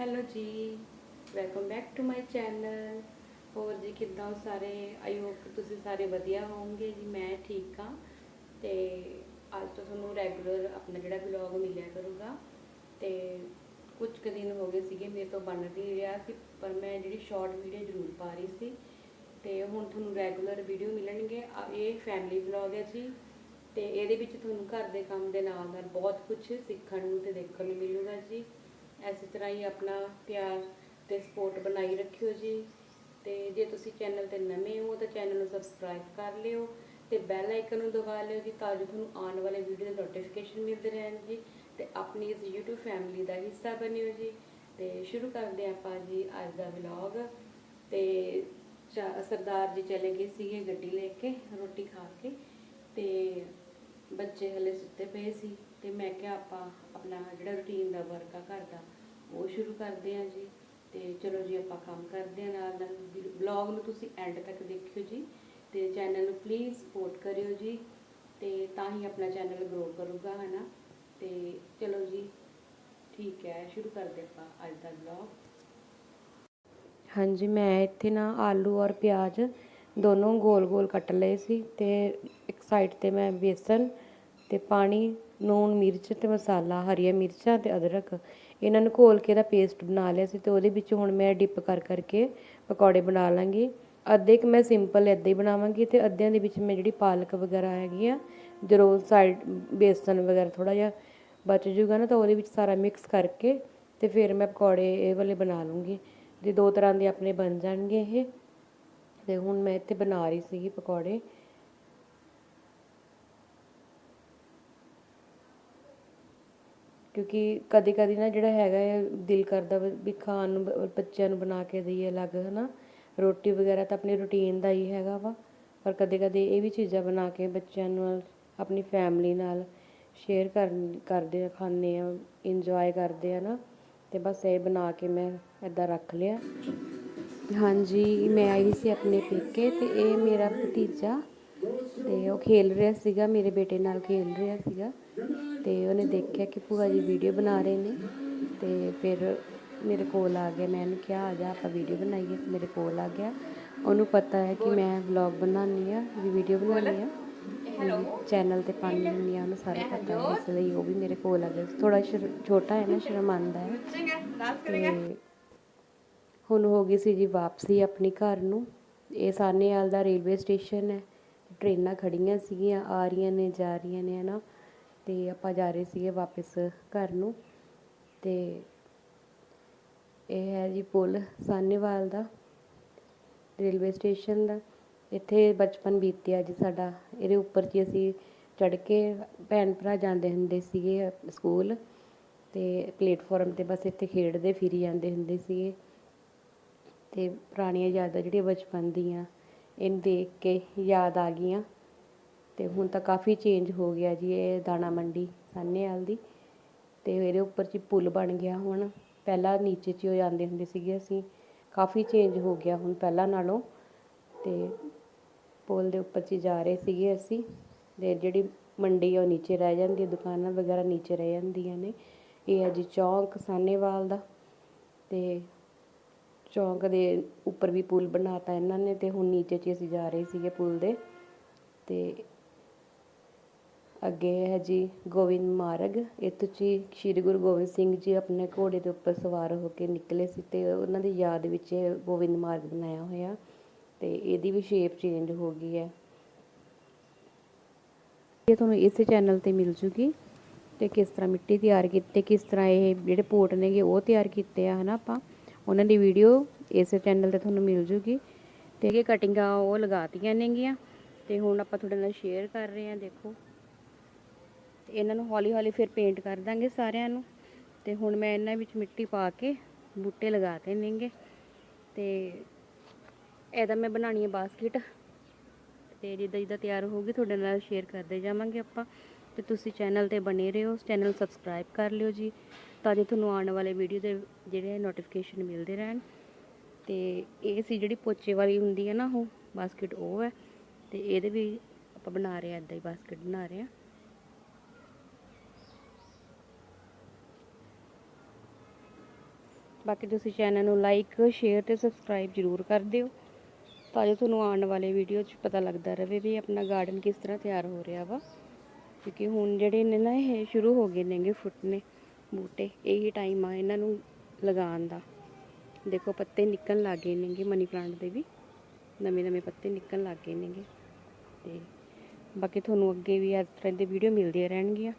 Hello ਜੀ welcome back to my channel ਹੋਰ ਜੀ ਕਿੱਦਾਂ ਹੋ ਸਾਰੇ? ਆਈ ਹੋਪ ਤੁਸੀਂ ਸਾਰੇ ਵਧੀਆ ਹੋਵੋਗੇ ਜੀ, ਮੈਂ ਠੀਕ ਹਾਂ। ਤੇ ਅੱਜ ਤੋਂ ਤੁਹਾਨੂੰ ਰੈਗੂਲਰ ਆਪਣਾ ਜਿਹੜਾ ਵਲੌਗ ਮਿਲਿਆ ਕਰੂਗਾ। ਤੇ ਕੁਝ ਕੁ ਦਿਨ ਹੋ ਗਏ ਸੀਗੇ, ਮੇਰੇ ਤੋਂ ਬਣ ਨਹੀਂ ਰਿਹਾ ਸੀ, ਪਰ ਮੈਂ ਜਿਹੜੀ ਸ਼ਾਰਟ ਵੀਡੀਓ ਜ਼ਰੂਰ ਪਾ ਰਹੀ ਸੀ। ਤੇ ਹੁਣ ਤੁਹਾਨੂੰ ਰੈਗੂਲਰ ਵੀਡੀਓ ਮਿਲਣਗੇ। ਇਹ ਫੈਮਿਲੀ ਵਲੌਗ ਹੈ ਜੀ। ਤੇ ਇਹਦੇ ਵਿੱਚ ਤੁਹਾਨੂੰ ਘਰ ਦੇ ਕੰਮ ਦੇ ਨਾਲ ਨਾਲ ਬਹੁਤ ਕੁਝ ਸਿੱਖਣ ਨੂੰ ਤੇ ਦੇਖਣ ਨੂੰ ਮਿਲੂਗਾ ਜੀ। ਇਸੇ ਤਰ੍ਹਾਂ ਹੀ ਆਪਣਾ ਪਿਆਰ ਤੇ ਸਪੋਰਟ ਬਣਾਈ ਰੱਖਿਓ ਜੀ। ਤੇ ਜੇ ਤੁਸੀਂ ਚੈਨਲ ਤੇ ਨਵੇਂ ਹੋ ਤਾਂ ਚੈਨਲ ਨੂੰ ਸਬਸਕ੍ਰਾਈਬ ਕਰ ਲਿਓ ਤੇ ਬੈਲ ਆਈਕਨ ਨੂੰ ਦਬਾ ਲਿਓ ਜੀ ਤਾਂ ਜੋ ਤੁਹਾਨੂੰ ਆਉਣ ਵਾਲੇ ਵੀਡੀਓ ਦੇ ਨੋਟੀਫਿਕੇਸ਼ਨ ਮਿਲਦੇ ਰਹਿਣ ਜੀ। ਤੇ ਆਪਣੀ ਇਸ YouTube ਫੈਮਿਲੀ ਦਾ ਹਿੱਸਾ ਬਣਿਓ ਜੀ। ਤੇ ਸ਼ੁਰੂ ਕਰਦੇ ਹਾਂ ਆਪਾਂ ਜੀ ਅੱਜ ਦਾ ਵਲੌਗ ਤੇ ਚਾ- ਸਰਦਾਰ ਜੀ ਚਲੇ ਗਏ ਸੀਗੇ ਗੱਡੀ ਲੈ ਕੇ, ਰੋਟੀ ਖਾ ਕੇ। ਤੇ ਬੱਚੇ ਹਲੇ ਸੁੱਤੇ ਪਏ ਸੀ। ਤੇ ਮੈਂ ਕਿਹਾ ਆਪਾਂ ਆਪਣਾ ਜਿਹੜਾ ਰੁਟੀਨ ਦਾ ਵਰਕ ਆ ਘਰ ਦਾ, ਉਹ ਸ਼ੁਰੂ ਕਰਦੇ ਹਾਂ ਜੀ। ਤੇ ਚਲੋ ਜੀ, ਆਪਾਂ ਕੰਮ ਕਰਦੇ ਹਾਂ ਨਾਲ ਨਾਲ। ਵਲੌਗ ਨੂੰ ਤੁਸੀਂ ਐਂਡ ਤੱਕ ਦੇਖਿਓ ਜੀ। ਤੇ ਚੈਨਲ ਨੂੰ ਪਲੀਜ਼ ਸਪੋਰਟ ਕਰਿਓ ਜੀ। ਤੇ ਤਾਂ ਹੀ ਆਪਣਾ ਚੈਨਲ ਗਰੋ ਕਰੂਗਾ, ਹਨਾ। ਤੇ ਚਲੋ ਜੀ, ਠੀਕ ਹੈ, ਸ਼ੁਰੂ ਕਰਦੇ ਆਪਾਂ ਅੱਜ ਦਾ ਵਲੌਗ ਹਾਂਜੀ, ਮੈਂ ਇੱਥੇ ਨਾ ਆਲੂ ਔਰ ਪਿਆਜ਼ ਦੋਨੋਂ ਗੋਲ-ਗੋਲ ਕੱਟ ਲਏ ਸੀ। ਤੇ ਇੱਕ ਸਾਈਡ ਤੇ ਮੈਂ ਬੇਸਨ ਅਤੇ ਪਾਣੀ, ਲੂਣ, ਮਿਰਚ ਅਤੇ ਮਸਾਲਾ, ਹਰੀਆਂ ਮਿਰਚਾਂ ਅਤੇ ਅਦਰਕ, ਇਹਨਾਂ ਨੂੰ ਘੋਲ ਕੇ ਇਹਦਾ ਪੇਸਟ ਬਣਾ ਲਿਆ ਸੀ ਅਤੇ ਉਹਦੇ ਵਿੱਚ ਹੁਣ ਮੈਂ ਡਿਪ ਕਰ ਕਰਕੇ ਪਕੌੜੇ ਬਣਾ ਲਵਾਂਗੀ ਅੱਧੇ ਕੁ ਮੈਂ ਸਿੰਪਲ ਇੱਦਾਂ ਹੀ ਬਣਾਵਾਂਗੀ ਅਤੇ ਅੱਧਿਆਂ ਦੇ ਵਿੱਚ ਮੈਂ ਜਿਹੜੀ ਪਾਲਕ ਵਗੈਰਾ ਹੈਗੀ ਆ, ਜਦੋਂ ਸਾਈਡ ਬੇਸਨ ਵਗੈਰਾ ਥੋੜ੍ਹਾ ਜਿਹਾ ਬਚ ਜੂਗਾ ਨਾ ਤਾਂ ਉਹਦੇ ਵਿੱਚ ਸਾਰਾ ਮਿਕਸ ਕਰਕੇ ਅਤੇ ਫਿਰ ਮੈਂ ਪਕੌੜੇ ਇਹ ਵਾਲੇ ਬਣਾ ਲੂੰਗੀ। ਤੇ ਦੋ ਤਰ੍ਹਾਂ ਦੇ ਆਪਣੇ ਬਣ ਜਾਣਗੇ ਇਹ ਅਤੇ ਹੁਣ ਮੈਂ ਇੱਥੇ ਬਣਾ ਰਹੀ ਸੀਗੀ ਪਕੌੜੇ। ਕਿਉਂਕਿ ਕਦੇ ਕਦੇ ਨਾ ਜਿਹੜਾ ਹੈਗਾ ਹੈ, ਦਿਲ ਕਰਦਾ ਵਾ ਵੀ ਖਾਣ ਨੂੰ, ਬ- ਬੱਚਿਆਂ ਨੂੰ ਬਣਾ ਕੇ ਦੇਈਏ ਅਲੱਗ ਹੈ ਨਾ ਰੋਟੀ ਵਗੈਰਾ ਤਾਂ ਆਪਣੀ ਰੂਟੀਨ ਦਾ ਹੀ ਹੈਗਾ ਵਾ। ਪਰ ਕਦੇ ਕਦੇ ਇਹ ਵੀ ਚੀਜ਼ਾਂ ਬਣਾ ਕੇ ਬੱਚਿਆਂ ਨੂੰ ਆਪਣੀ ਫੈਮਲੀ ਨਾਲ ਸ਼ੇਅਰ ਕਰ ਕਰਦੇ ਖਾਂਦੇ ਹਾਂ ਇੰਜੋਏ ਕਰਦੇ ਆ ਨਾ। ਅਤੇ ਬਸ ਇਹ ਬਣਾ ਕੇ ਮੈਂ ਇੱਦਾਂ ਰੱਖ ਲਿਆ। ਹਾਂਜੀ, ਮੈਂ ਆਈ ਸੀ ਆਪਣੇ ਪੇਕੇ ਅਤੇ ਇਹ ਮੇਰਾ ਭਤੀਜਾ ਅਤੇ ਉਹ ਖੇਲ ਰਿਹਾ ਸੀਗਾ, ਮੇਰੇ ਬੇਟੇ ਨਾਲ ਖੇਲ ਰਿਹਾ ਸੀਗਾ। ਤੇ ਉਹਨੇ ਦੇਖਿਆ ਕਿ ਭੂਆ ਜੀ ਵੀਡੀਓ ਬਣਾ ਰਹੇ ਨੇ ਤੇ ਫਿਰ ਮੇਰੇ ਕੋਲ ਆ ਗਿਆ। ਮੈਂ ਉਹਨੂੰ ਕਿਹਾ ਆ ਜਾ ਆਪਾਂ ਵੀਡੀਓ ਬਣਾਈਏ। ਮੇਰੇ ਕੋਲ ਆ ਗਿਆ। ਉਹਨੂੰ ਪਤਾ ਹੈ ਕਿ ਮੈਂ ਵਲੌਗ ਬਣਾਉਂਦੀ ਆ ਵੀ ਵੀਡੀਓ ਬਣਾਉਂਦੀ ਆ ਚੈਨਲ ਤੇ ਪਾਉਂਦੀ ਹੁੰਦੀ ਆ ਉਹਨੂੰ ਸਾਰਾ ਪਤਾ ਹੈ ਇਸ ਲਈ ਉਹ ਵੀ ਮੇਰੇ ਕੋਲ ਆ ਗਿਆ। ਥੋੜਾ ਛੋਟਾ ਹੈ ਨਾ ਸ਼ਰਮਾਂਦਾ ਹੈ। ਹੁਣ ਹੋ ਗਈ ਸੀ ਜੀ ਵਾਪਸੀ ਆਪਣੀ ਘਰ ਨੂੰ। ਇਹ ਸਾਨੇਵਾਲ ਦਾ ਰੇਲਵੇ ਸਟੇਸ਼ਨ ਹੈ। ਟ੍ਰੇਨਾਂ ਖੜੀਆਂ ਸੀਗੀਆਂ ਆ ਰਹੀਆਂ ਨੇ ਜਾ ਰਹੀਆਂ ਨੇ ਹਨਾ ਤੇ ਆਪਾਂ ਜਾ ਰਹੇ ਸੀਗੇ ਵਾਪਸ ਘਰ ਨੂੰ ਅਤੇ ਇਹ ਹੈ ਜੀ ਪੁਲ ਸਾਨੇਵਾਲ ਦਾ, ਰੇਲਵੇ ਸਟੇਸ਼ਨ ਦਾ। ਇੱਥੇ ਬਚਪਨ ਬੀਤਿਆ ਜੀ ਸਾਡਾ। ਇਹਦੇ ਉੱਪਰ ਜੀ ਅਸੀਂ ਚੜ੍ਹ ਕੇ ਭੈਣ ਭਰਾ ਜਾਂਦੇ ਹੁੰਦੇ ਸੀਗੇ ਸਕੂਲ ਅਤੇ ਪਲੇਟਫਾਰਮ ਤੇ ਬਸ ਇੱਥੇ ਖੇਡਦੇ ਫਿਰੀ ਜਾਂਦੇ ਹੁੰਦੇ ਸੀਗੇ। ਅਤੇ ਪੁਰਾਣੀਆਂ ਯਾਦਾਂ ਜਿਹੜੀਆਂ ਬਚਪਨ ਦੀਆਂ, ਇਹਨੂੰ ਦੇਖ ਕੇ ਯਾਦ ਆ ਗਈਆਂ। ਅਤੇ ਹੁਣ ਤਾਂ ਕਾਫੀ ਚੇਂਜ ਹੋ ਗਿਆ ਜੀ ਇਹ ਦਾਣਾ ਮੰਡੀ, ਸਾਹਨੇਵਾਲ ਦੀ। ਅਤੇ ਇਹਦੇ ਉੱਪਰ ਜੀ ਪੁਲ ਬਣ ਗਿਆ ਹੁਣ। ਪਹਿਲਾਂ ਨੀਚੇ 'ਚ ਹੀ ਹੋ ਜਾਂਦੇ ਹੁੰਦੇ ਸੀਗੇ ਅਸੀਂ। ਕਾਫੀ ਚੇਂਜ ਹੋ ਗਿਆ ਹੁਣ ਪਹਿਲਾਂ ਨਾਲੋਂ। ਅਤੇ ਪੁਲ ਦੇ ਉੱਪਰ 'ਚ ਜਾ ਰਹੇ ਸੀਗੇ ਅਸੀਂ। ਅਤੇ ਜਿਹੜੀ ਮੰਡੀ ਆ ਉਹ ਨੀਚੇ ਰਹਿ ਜਾਂਦੀ ਹੈ ਦੁਕਾਨਾਂ ਵਗੈਰਾ ਨੀਚੇ ਰਹਿ ਜਾਂਦੀਆਂ ਨੇ। ਇਹ ਹੈ ਜੀ ਚੌਂਕ ਸਾਹਨੇਵਾਲ ਦਾ। ਅਤੇ ਚੌਂਕ ਦੇ ਉੱਪਰ ਵੀ ਪੁਲ ਬਣਾਤਾ ਇਹਨਾਂ ਨੇ ਅਤੇ ਹੁਣ ਨੀਚੇ 'ਚ ਅਸੀਂ ਜਾ ਰਹੇ ਸੀਗੇ ਪੁਲ ਦੇ। ਅਤੇ ਅੱਗੇ ਹੈ ਜੀ ਗੋਬਿੰਦ ਮਾਰਗ। ਇੱਥੋਂ ਜੀ ਸ਼੍ਰੀ ਗੁਰੂ ਗੋਬਿੰਦ ਸਿੰਘ ਜੀ ਆਪਣੇ ਘੋੜੇ ਦੇ ਉੱਪਰ ਸਵਾਰ ਹੋ ਕੇ ਨਿਕਲੇ ਸੀ ਅਤੇ ਉਹਨਾਂ ਦੀ ਯਾਦ ਵਿੱਚ ਇਹ ਗੋਬਿੰਦ ਮਾਰਗ ਬਣਾਇਆ ਹੋਇਆ ਅਤੇ ਇਹਦੀ ਵੀ ਸ਼ੇਪ ਚੇਂਜ ਹੋ ਗਈ ਹੈ। ਇਹ ਤੁਹਾਨੂੰ ਇਸੇ ਚੈਨਲ ਤੇ ਮਿਲ ਜੂਗੀ ਤੇ ਕਿਸ ਤਰ੍ਹਾਂ ਮਿੱਟੀ ਤਿਆਰ ਕੀਤੀ, ਕਿਸ ਤਰ੍ਹਾਂ ਇਹ ਜਿਹੜੇ ਪੋਟ ਨੇਗੇ ਉਹ ਤਿਆਰ ਕੀਤੇ ਆ, ਹਨਾ ਆਪਾਂ। ਉਹਨਾਂ ਦੀ ਵੀਡੀਓ ਇਸੇ ਚੈਨਲ ਤੇ ਤੁਹਾਨੂੰ ਮਿਲ ਜੂਗੀ ਤੇ ਇਹ ਕਟਿੰਗਾਂ ਉਹ ਲਗਾਤੀਆਂ ਨੇਗੀਆਂ ਤੇ ਹੁਣ ਆਪਾਂ ਤੁਹਾਡੇ ਨਾਲ ਸ਼ੇਅਰ ਕਰ ਰਹੇ ਹਾਂ, ਦੇਖੋ। ਤੇ ਇਹਨਾਂ ਨੂੰ ਹੌਲੀ ਹੌਲੀ ਫਿਰ ਪੇਂਟ ਕਰ ਦਾਂਗੇ ਸਾਰਿਆਂ ਨੂੰ। ਤੇ ਹੁਣ ਮੈਂ ਇਹਨਾਂ ਵਿੱਚ ਮਿੱਟੀ ਪਾ ਕੇ ਬੂਟੇ ਲਗਾਤੇ ਨੇਗੇ। ਤੇ ਇਹਦਾ ਮੈਂ ਬਣਾਣੀ ਹੈ ਬਾਸਕਟ ਤੇ ਜਿੱਦਾਂ ਜਿੱਦਾਂ ਤਿਆਰ ਹੋਊਗੀ ਤੁਹਾਡੇ ਨਾਲ ਸ਼ੇਅਰ ਕਰਦੇ ਜਾਵਾਂਗੇ ਆਪਾਂ। ਤੇ ਤੁਸੀਂ ਚੈਨਲ ਤੇ ਬਣੇ ਰਹੋ ਚੈਨਲ ਸਬਸਕ੍ਰਾਈਬ ਕਰ ਲਿਓ ਜੀ, ਤਾਂ ਜੋ ਤੁਹਾਨੂੰ ਆਉਣ ਵਾਲੇ ਵੀਡੀਓ ਦੇ ਜਿਹੜੇ ਨੋਟੀਫਿਕੇਸ਼ਨ ਮਿਲਦੇ ਰਹਿਣ। ਤੇ ਇਹ ਸੀ ਜਿਹੜੀ ਪੋਚੇ ਵਾਲੀ ਹੁੰਦੀ ਹੈ ਨਾ ਉਹ ਬਾਸਕਟ ਉਹ ਹੈ। ਤੇ ਇਹਦੇ ਵੀ ਆਪਾਂ ਬਣਾ ਰਹੇ ਆ ਇਦਾਂ ਹੀ ਬਾਸਕਟ ਬਣਾ ਰਹੇ ਆ। ਬਾਕੀ ਤੁਸੀਂ ਚੈਨਲ ਨੂੰ ਲਾਈਕ ਸ਼ੇਅਰ ਤੇ ਸਬਸਕ੍ਰਾਈਬ ਜ਼ਰੂਰ ਕਰ ਦਿਓ, ਤਾਂ ਜੋ ਤੁਹਾਨੂੰ ਆਉਣ ਵਾਲੇ ਵੀਡੀਓ 'ਚ ਪਤਾ ਲੱਗਦਾ ਰਹੇ ਵੀ ਆਪਣਾ ਗਾਰਡਨ ਕਿਸ ਤਰ੍ਹਾਂ ਤਿਆਰ ਹੋ ਰਿਹਾ ਵਾ। ਕਿਉਂਕਿ ਹੁਣ ਜਿਹੜੇ ਨੇ ਨਾ ਇਹ ਸ਼ੁਰੂ ਹੋ ਗਏ ਨੇਗੇ ਫੁੱਟਨੇ ਬੂਟੇ, ਇਹੀ ਟਾਈਮ ਆ ਇਹਨਾਂ ਨੂੰ ਲਗਾਉਣ ਦਾ। ਦੇਖੋ ਪੱਤੇ ਨਿਕਲਣ ਲੱਗ ਗਏ ਨੇਗੇ ਮਨੀ ਪਲਾਂਟ ਦੇ ਵੀ, ਨਵੇਂ ਨਵੇਂ ਪੱਤੇ ਨਿਕਲਣ ਲੱਗ ਗਏ ਨੇਗੇ। ਤੇ ਬਾਕੀ ਤੁਹਾਨੂੰ ਅੱਗੇ ਵੀ ਇਸ ਤਰ੍ਹਾਂ ਦੀ ਵੀਡੀਓ ਮਿਲਦੀਆਂ ਰਹਿਣਗੀਆਂ।